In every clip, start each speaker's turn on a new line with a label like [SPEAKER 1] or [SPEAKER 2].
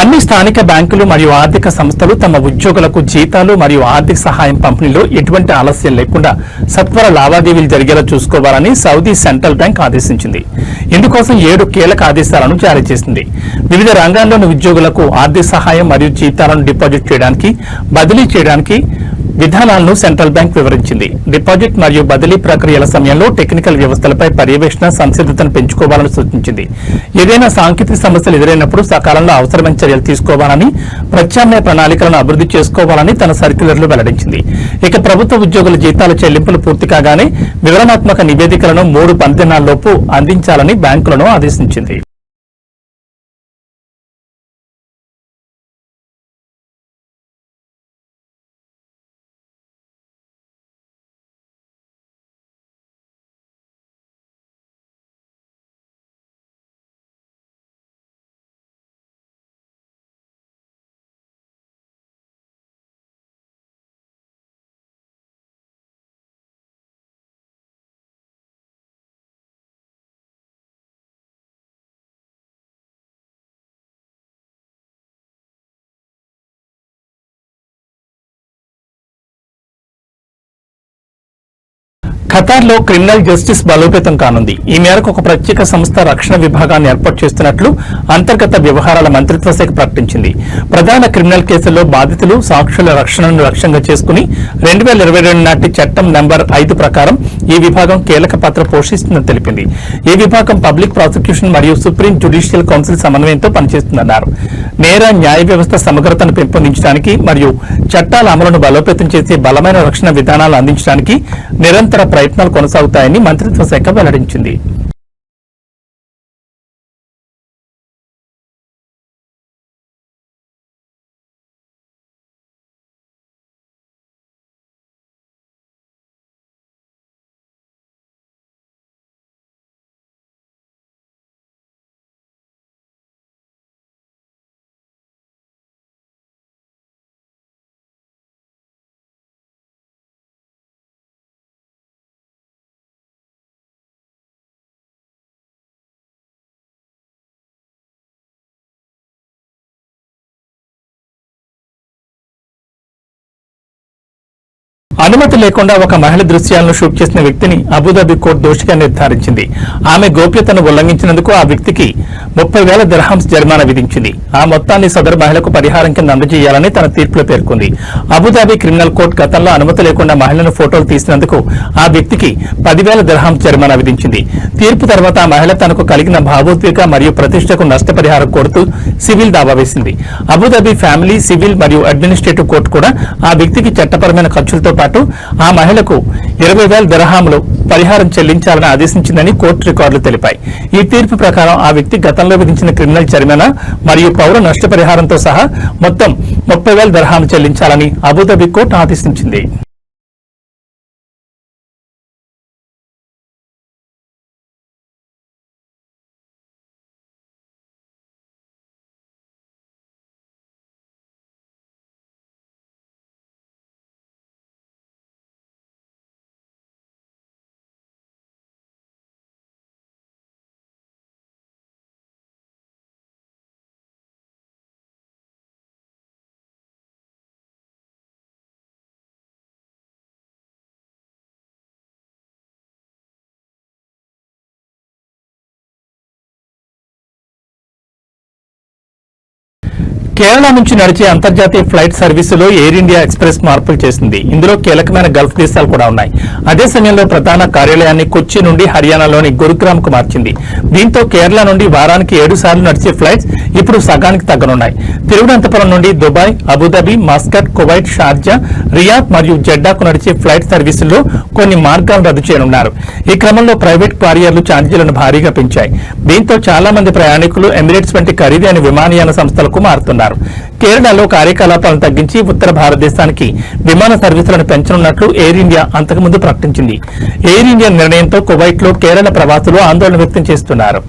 [SPEAKER 1] అన్ని స్థానిక బ్యాంకులు మరియు ఆర్థిక సంస్థలు తమ ఉద్యోగులకు జీతాలు మరియు ఆర్థిక సహాయం పంపిణీలో ఎటువంటి ఆలస్యం లేకుండా సత్వర లావాదేవీలు జరిగేలా చూసుకోవాలని సౌదీ సెంట్రల్ బ్యాంక్ ఆదేశించింది. ఇందుకోసం ఏడు కీలక ఆదేశాలను జారీ చేసింది. వివిధ రంగాల్లోని ఉద్యోగులకు ఆర్థిక సహాయం మరియు జీతాలను డిపాజిట్ చేయడానికి బదిలీ చేయడానికి విధానాలను సెంట్రల్ బ్యాంక్ వివరించింది. డిపాజిట్ మరియు బదిలీ ప్రక్రియల సమయంలో టెక్నికల్ వ్యవస్థలపై పర్యవేక్షణ సంసిద్ధతను పెంచుకోవాలని సూచించింది. ఏదైనా సాంకేతిక సమస్యలు ఎదురైనప్పుడు సకాలంలో అవసరమైన చర్యలు తీసుకోవాలని ప్రత్యామ్నాయ ప్రణాళికలను అభివృద్ధి చేసుకోవాలని తన సర్క్యులర్లో వెల్లడించింది. ఇక ప్రభుత్వ ఉద్యోగుల జీతాల చెల్లింపులు పూర్తి కాగానే వివరణాత్మక నివేదికలను మూడు పనిదినాల్లోపు అందించాలని బ్యాంకులను ఆదేశించింది. ఖతార్లో క్రిమినల్ జస్టిస్ బలోపేతం కానుంది. ఈ మేరకు ఒక ప్రత్యేక సంస్థ రక్షణ విభాగాన్ని ఏర్పాటు చేస్తున్నట్లు అంతర్గత వ్యవహారాల మంత్రిత్వ శాఖ ప్రకటించింది. ప్రధాన క్రిమినల్ కేసుల్లో బాధితులు సాక్షుల రక్షణను లక్ష్యంగా చేసుకుని రెండు వేల ఇరవై రెండు నాటి చట్టం నంబర్ ఐదు ప్రకారం ఈ విభాగం కీలక పాత్ర పోషిస్తుందని తెలిపింది. ఈ విభాగం పబ్లిక్ ప్రాసిక్యూషన్ మరియు సుప్రీం జ్యుడిషియల్ కౌన్సిల్ సమన్వయంతో పనిచేస్తుందన్నారు. నేర న్యాయ వ్యవస్థ సమగ్రతను పెంపొందించడానికి మరియు చట్టాల అమలును బలోపేతం చేసే బలమైన రక్షణ విధానాలు అందించడానికి నిరంతర ప్రయత్నాలు కొనసాగుతాయని మంత్రిత్వ శాఖ వెల్లడించింది. అనుమతి లేకుండా ఒక మహిళ దృశ్యాలను షూట్ చేసిన వ్యక్తిని అబుదాబి కోర్టు దోషిగా నిర్ధారించింది. ఆమె గోప్యతను ఉల్లంఘించినందుకు ఆ వ్యక్తికి ముప్పై వేల దిర్హాంస్ జరిమానా విధించింది. ఆ మొత్తాన్ని సదరు మహిళకు పరిహారం కింద అందజేయాలని తన తీర్పులో పేర్కొంది. అబుదాబి క్రిమినల్ కోర్టు గతంలో అనుమతి లేకుండా మహిళను ఫోటోలు తీసినందుకు ఆ వ్యక్తికి పదివేల దిర్హాంస్ జరిమానా విధించింది. తీర్పు తర్వాత ఆ మహిళ తనకు కలిగిన భావోద్వేగ మరియు ప్రతిష్టకు నష్టపరిహారం కోరుతూ సివిల్ దావా వేసింది. అబుదాబి ఫ్యామిలీ సివిల్ మరియు అడ్మినిస్ట్రేటివ్ కోర్టు కూడా ఆ వ్యక్తికి చట్టపరమైన ఖర్చులతో పాటు ఆ మహిళకు ఇరవై వేల దరహాములు పరిహారం చెల్లించాలని ఆదేశించిందని కోర్టు రికార్డులు తెలిపాయి. ఈ తీర్పు ప్రకారం ఆ వ్యక్తి గతంలో విధించిన క్రిమినల్ జరిమానా మరియు పౌర నష్టపరిహారంతో సహా మొత్తం ముప్పై వేల దరహాము చెల్లించాలని అబుదాబి కోర్టు ఆదేశించింది. కేరళ నుంచి నడిచే అంతర్జాతీయ ఫ్లైట్ సర్వీసులో ఎయిర్ ఇండియా ఎక్స్ప్రెస్ మార్పులు చేసింది. ఇందులో కీలకమైన గల్ఫ్ దేశాలు కూడా ఉన్నాయి. అదే సమయంలో ప్రధాన కార్యాలయాన్ని కొచ్చి నుండి హర్యానాలోని గురుగ్రామ్కు మార్చింది. దీంతో కేరళ నుండి వారానికి ఏడు సార్లు నడిచే ఫ్లైట్స్ ఇప్పుడు సగానికి తగ్గనున్నాయి. తిరువనంతపురం నుండి Dubai Abu Dhabi Muscat Kuwait Sharjah Riyadh మరియు జెడ్డాకు నడిచే ఫ్లైట్ సర్వీసుల్లో కొన్ని మార్గాలు రద్దు చేయనున్నారు. ఈ క్రమంలో ప్రైవేట్ క్వారియర్లు ఛార్జీలను భారీగా పెంచాయి. దీంతో చాలా మంది ప్రయాణికులు ఎమిరేట్స్ వంటి ఖరీదైన విమానయాన సంస్థలకు మారుతున్నారు. కేరళలో కార్యకలాపాలను తగ్గించి ఉత్తర భారతదేశానికి విమాన సర్వీసులను పెంచనున్నట్లు ఎయిర్ ఇండియా అంతకుముందు ప్రకటించింది. ఎయిర్ ఇండియా నిర్ణయంతో కువైట్లో కేరళ ప్రవాసులు ఆందోళన వ్యక్తం చేస్తున్నారు.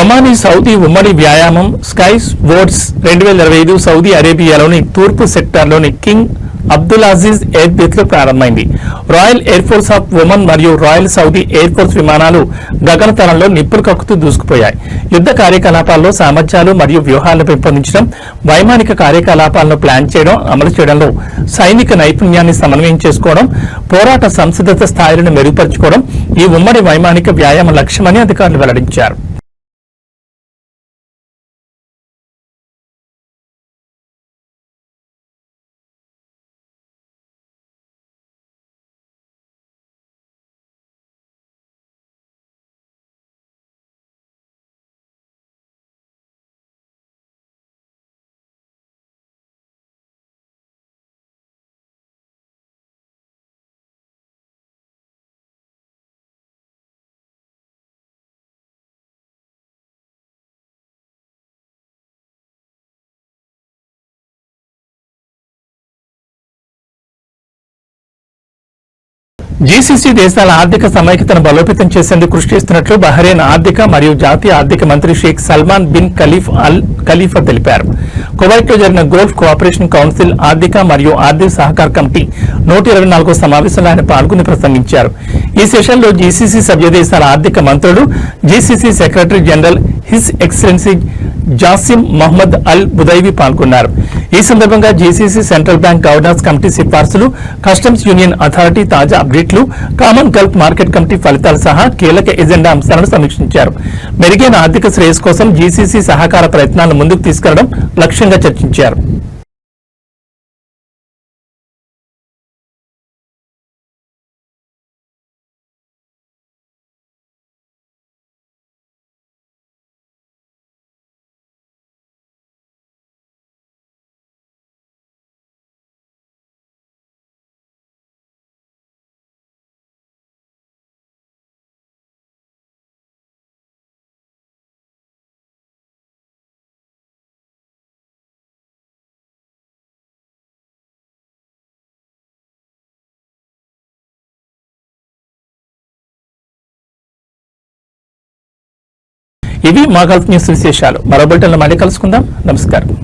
[SPEAKER 1] ఒమానీ సౌదీ ఉమ్మడి వ్యాయామం స్కైస్ స్పోర్ట్స్ రెండు వేల ఇరవై ఐదు సౌదీ అరేబియాలోని తూర్పు సెక్టార్లోని కింగ్ అబ్దుల్ అజీజ్ ఎయిర్ బేస్లో ప్రారంభమైంది. Royal Air Force of Oman మరియు రాయల్ సౌదీ ఎయిర్ ఫోర్స్ విమానాలు గగనతలంలో నిప్పులు కక్కుతూ దూసుకుపోయాయి. యుద్ధ కార్యకలాపాల్లో సామర్థ్యాలు మరియు వ్యూహాలను పెంపొందించడం వైమానిక కార్యకలాపాలను ప్లాన్ చేయడం అమలు చేయడంలో సైనిక నైపుణ్యాన్ని సమన్వయం చేసుకోవడం పోరాట సంసిద్ధత స్థాయిలను మెరుగుపరచుకోవడం ఈ ఉమ్మడి వైమానిక వ్యాయామ లక్ష్యమని అధికారులు వెల్లడించారు. జీసీసీ దేశాల ఆర్థిక సమైక్యతను బలోపేతం చేసేందుకు కృషి చేస్తున్నట్లు బహ్రెయిన్ ఆర్థిక మరియు జాతీయ ఆర్థిక మంత్రి Sheikh Salman bin Khalifa Al Khalifa తెలిపారు. కువైట్లో జరిగిన గోల్ఫ్ కోఆపరేషన్ కౌన్సిల్ ఆర్థిక మరియు ఆర్థిక సహకార కమిటీ నూట ఇరవై నాలుగో సమావేశంలో ఆయన పాల్గొని ప్రసంగించారు. ఈ సెషన్లో జీసీసీ సభ్య దేశాల ఆర్థిక మంత్రులు GCC Secretary General His Excellency Jasem Mohammed Al Budaiwi పాల్గొన్నారు. ఈ సందర్భంగా GCC central bank governors committee సిఫార్సులు కస్టమ్స్ యూనియన్ అథారిటీ తాజా అప్డేట్లు కామన్ గల్ఫ్ మార్కెట్ కమిటీ ఫలితాలు సహా కీలక ఎజెండా అంశాలను సమీక్షించారు. మెరుగైన ఆర్థిక శ్రేయస్ కోసం జీసీసీ సహకార ప్రయత్నాలను ముందుకు తీసుకెళ్ళడం లక్ష్యంగా చర్చించారు. ఇవి మా గల్ఫ్ న్యూస్ విశేషాలు. మరో బులెటిన్లో మళ్ళీ కలుసుకుందాం. నమస్కారం.